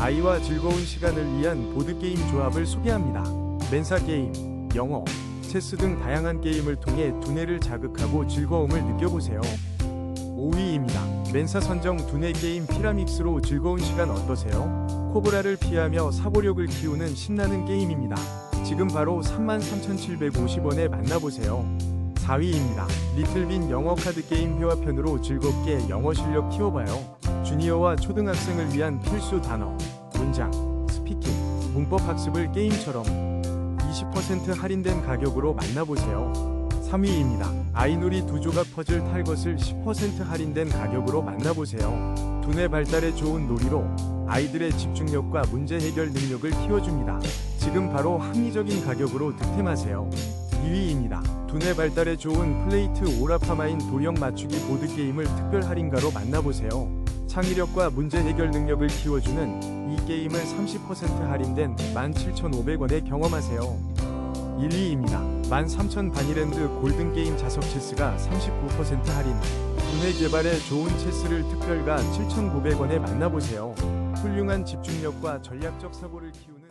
아이와 즐거운 시간을 위한 보드게임 조합을 소개합니다. 멘사 게임, 영어, 체스 등 다양한 게임을 통해 두뇌를 자극하고 즐거움을 느껴보세요. 5위입니다. 멘사 선정 두뇌 게임 피라믹스로 즐거운 시간 어떠세요? 코브라를 피하며 사고력을 키우는 신나는 게임입니다. 지금 바로 33,750원에 만나보세요. 4위입니다. 리틀빈 영어 카드 게임 회화편으로 즐겁게 영어 실력 키워봐요. 주니어와 초등학생을 위한 필수 단어, 문장, 스피킹, 문법 학습을 게임처럼 20% 할인된 가격으로 만나보세요. 3위입니다. 아이놀이 두 조각 퍼즐 탈 것을 10% 할인된 가격으로 만나보세요. 두뇌 발달에 좋은 놀이로 아이들의 집중력과 문제 해결 능력을 키워줍니다. 지금 바로 합리적인 가격으로 득템하세요. 2위입니다. 두뇌 발달에 좋은 플레이트 오라파마인 도형 맞추기 보드게임을 특별 할인가로 만나보세요. 창의력과 문제 해결 능력을 키워주는 이 게임을 30% 할인된 17,500원에 경험하세요. 1위입니다. 13,000 바니랜드 골든게임 자석 체스가 39% 할인. 두뇌 개발에 좋은 체스를 특별가 7,900원에 만나보세요. 훌륭한 집중력과 전략적 사고를 키우는